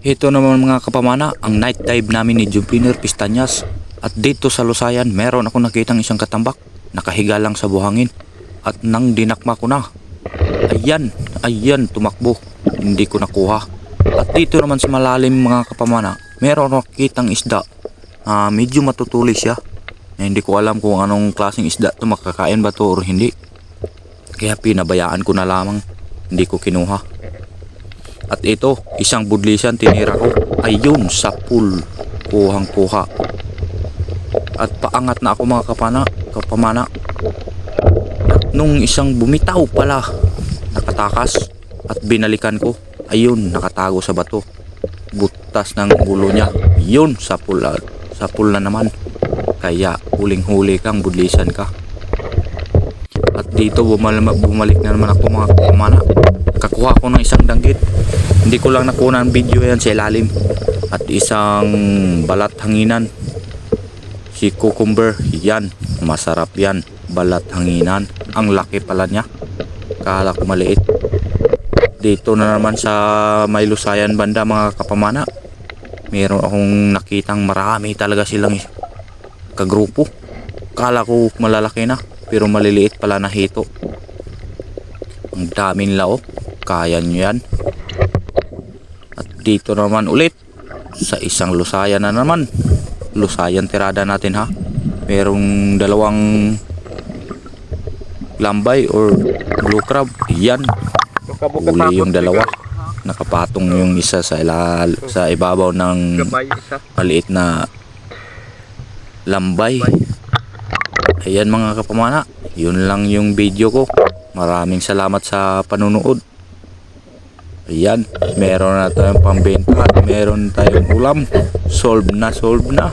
Ito naman mga kapamana, ang night dive namin ni Jupiter Pistanyas. At dito sa Lusayan, meron ako nakitang isang katambak. Nakahiga lang sa buhangin. At nang dinakma ko na. Ayan, ayan, tumakbo. Hindi ko nakuha. At dito naman sa malalim mga kapamana, meron nakitang isda. Ah, medyo matutulis siya. Na hindi ko alam kung anong klaseng isda to makakain ba to or hindi. Kaya pinabayaan ko na lamang. Hindi ko kinuha. At ito, isang budlisan tinira ko. Ayun, sa pool. Kuhang kuha. At paangat na ako mga kapana, kapamana. At nung isang bumitaw pala, nakatakas. At binalikan ko. Ayun, nakatago sa bato. Butas ng ulo niya. Yun, sa pool. ah, Sa pool na naman. Kaya huling-huli kang budlisan ka. At dito bumal bumalik na naman ako mga kapamana. Kakuha ko ng isang danggit. Hindi ko lang nakuha ng video yan sa ilalim. At isang balat hanginan. Si cucumber, yan. Masarap yan. Balat hanginan. Ang laki pala niya. Kala ko maliit. Dito na naman sa may lusayan banda mga kapamana. Meron akong nakitang marami talaga silang kagrupo. Kala ko malalaki na. Pero maliliit pala na hito. Ang daming lao. Kaya nyo yan. At dito naman ulit. Sa isang lusayan na naman. Lusayan tirada natin ha. Merong dalawang lambay or blue crab. Yan. Uli yung dalawa. Nakapatong yung isa sa ilal sa ibabaw ng maliit na lambay. Ayan mga kapamana, yun lang yung video ko. Maraming salamat sa panunood. Ayan, meron na tayong pambenta at meron tayong ulam. Solve na, solve na.